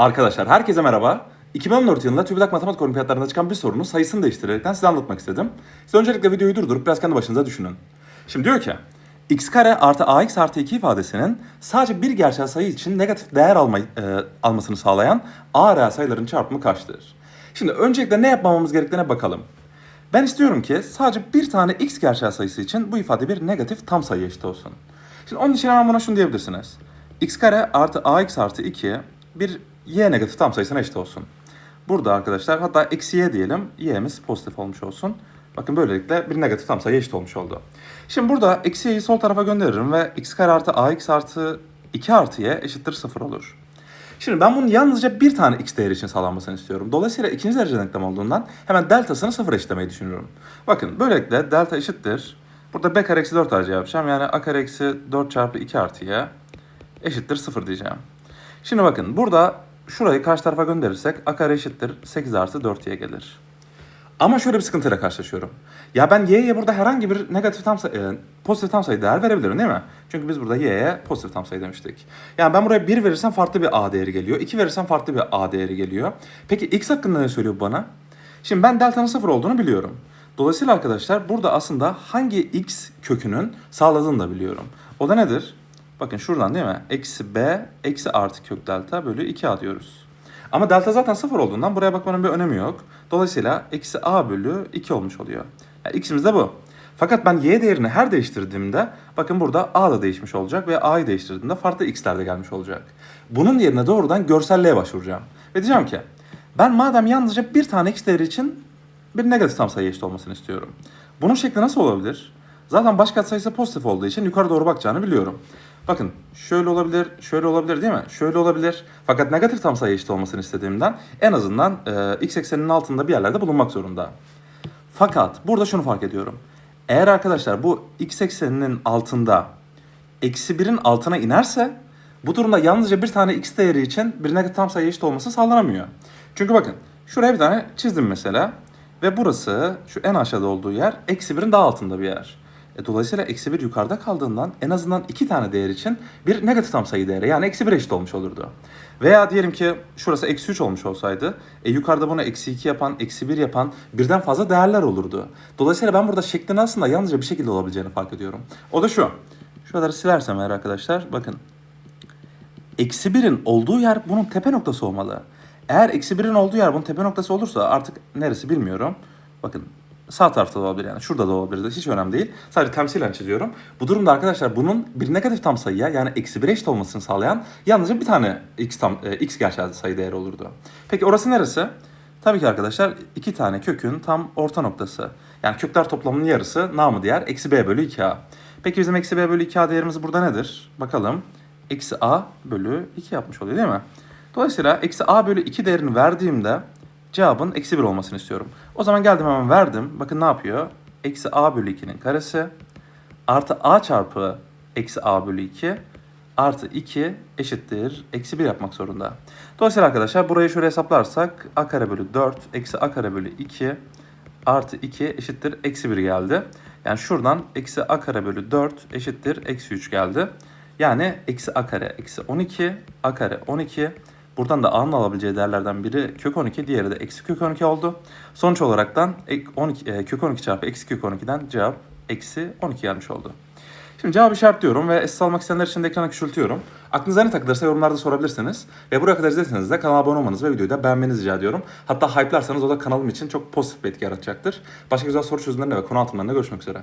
Arkadaşlar herkese merhaba. 2014 yılında TÜBİTAK Matematik Olimpiyatlarında çıkan bir sorunun sayısını değiştirerekten size anlatmak istedim. Siz öncelikle videoyu durdurup biraz kendi başınıza düşünün. Şimdi diyor ki x kare artı ax artı 2 ifadesinin sadece bir gerçel sayı için negatif değer alma, e, almasını sağlayan a reel sayıların çarpımı kaçtır? Şimdi öncelikle ne yapmamamız gerektiğine bakalım. Ben istiyorum ki sadece bir tane x gerçel sayısı için bu ifade bir negatif tam sayı eşit olsun. Şimdi onun için hemen buna şunu diyebilirsiniz. x kare artı ax artı 2 bir y negatif tam sayısına eşit olsun. Burada arkadaşlar hatta eksi y diyelim. y'miz pozitif olmuş olsun. Bakın böylelikle bir negatif tam sayı eşit olmuş oldu. Şimdi burada eksi y'yi sol tarafa gönderirim ve x kare artı ax artı 2 artı y eşittir 0 olur. Şimdi ben bunun yalnızca bir tane x değeri için sağlanmasını istiyorum. Dolayısıyla ikinci derece denklem olduğundan hemen deltasını sıfır eşitlemeyi düşünüyorum. Bakın böylelikle delta eşittir. Burada b kare eksi 4 derece yapacağım. Yani a kare eksi 4 çarpı 2 artı y eşittir 0 diyeceğim. Şimdi bakın burada şurayı karşı tarafa gönderirsek a kare eşittir 8 artı 4y gelir. Ama şöyle bir sıkıntıyla karşılaşıyorum. Ya ben y'ye burada herhangi bir negatif tam sayı, e, pozitif tam sayı değer verebilirim değil mi? Çünkü biz burada y'ye pozitif tam sayı demiştik. Yani ben buraya 1 verirsem farklı bir a değeri geliyor. 2 verirsem farklı bir a değeri geliyor. Peki x hakkında ne söylüyor bana? Şimdi ben delta'nın 0 olduğunu biliyorum. Dolayısıyla arkadaşlar burada aslında hangi x kökünün sağladığını da biliyorum. O da nedir? Bakın şuradan değil mi? Eksi b eksi artı kök delta bölü 2a diyoruz. Ama delta zaten sıfır olduğundan buraya bakmanın bir önemi yok. Dolayısıyla eksi a bölü 2 olmuş oluyor. Yani x'imiz de bu. Fakat ben y değerini her değiştirdiğimde bakın burada a da değişmiş olacak ve a'yı değiştirdiğimde farklı x'ler de gelmiş olacak. Bunun yerine doğrudan görselliğe başvuracağım. Ve diyeceğim ki ben madem yalnızca bir tane x değeri için bir negatif tam sayı eşit olmasını istiyorum. Bunun şekli nasıl olabilir? Zaten baş katsayısı pozitif olduğu için yukarı doğru bakacağını biliyorum. Bakın şöyle olabilir, şöyle olabilir değil mi? Şöyle olabilir. Fakat negatif tam sayı eşit olmasını istediğimden en azından e, x ekseninin altında bir yerlerde bulunmak zorunda. Fakat burada şunu fark ediyorum. Eğer arkadaşlar bu x ekseninin altında eksi 1'in altına inerse bu durumda yalnızca bir tane x değeri için bir negatif tam sayı eşit olması sağlanamıyor. Çünkü bakın şuraya bir tane çizdim mesela ve burası şu en aşağıda olduğu yer eksi 1'in daha altında bir yer. E, dolayısıyla eksi 1 yukarıda kaldığından en azından iki tane değer için bir negatif tam sayı değeri yani eksi 1 eşit olmuş olurdu. Veya diyelim ki şurası eksi 3 olmuş olsaydı e, yukarıda bunu eksi 2 yapan, eksi 1 yapan birden fazla değerler olurdu. Dolayısıyla ben burada şeklin aslında yalnızca bir şekilde olabileceğini fark ediyorum. O da şu. Şuraları silersem eğer arkadaşlar bakın. Eksi 1'in olduğu yer bunun tepe noktası olmalı. Eğer eksi 1'in olduğu yer bunun tepe noktası olursa artık neresi bilmiyorum. Bakın sağ tarafta da olabilir yani şurada da olabilir hiç önemli değil. Sadece temsilen çiziyorum. Bu durumda arkadaşlar bunun bir negatif tam sayıya yani eksi 1 eşit olmasını sağlayan yalnızca bir tane x, tam, e, x gerçel sayı değeri olurdu. Peki orası neresi? Tabii ki arkadaşlar iki tane kökün tam orta noktası. Yani kökler toplamının yarısı namı diğer eksi b bölü 2a. Peki bizim eksi b bölü 2a değerimiz burada nedir? Bakalım. Eksi a bölü 2 yapmış oluyor değil mi? Dolayısıyla eksi a bölü 2 değerini verdiğimde cevabın eksi 1 olmasını istiyorum. O zaman geldim hemen verdim. Bakın ne yapıyor? Eksi a bölü 2'nin karesi artı a çarpı eksi a bölü 2 artı 2 eşittir. Eksi 1 yapmak zorunda. Dolayısıyla arkadaşlar burayı şöyle hesaplarsak a kare bölü 4 eksi a kare bölü 2 artı 2 eşittir. Eksi 1 geldi. Yani şuradan eksi a kare bölü 4 eşittir. Eksi 3 geldi. Yani eksi a kare eksi 12 a kare 12 Buradan da a'nın alabileceği değerlerden biri kök 12, diğeri de eksi kök 12 oldu. Sonuç olaraktan 12, e, kök 12 çarpı eksi kök 12'den cevap eksi 12 gelmiş oldu. Şimdi cevabı işaretliyorum ve esas almak isteyenler için de ekrana küçültüyorum. Aklınıza ne takılırsa yorumlarda sorabilirsiniz. Ve buraya kadar izlediyseniz de kanala abone olmanızı ve videoyu da beğenmenizi rica ediyorum. Hatta hype'larsanız o da kanalım için çok pozitif bir etki yaratacaktır. Başka güzel soru çözümlerinde ve konu altınlarında görüşmek üzere.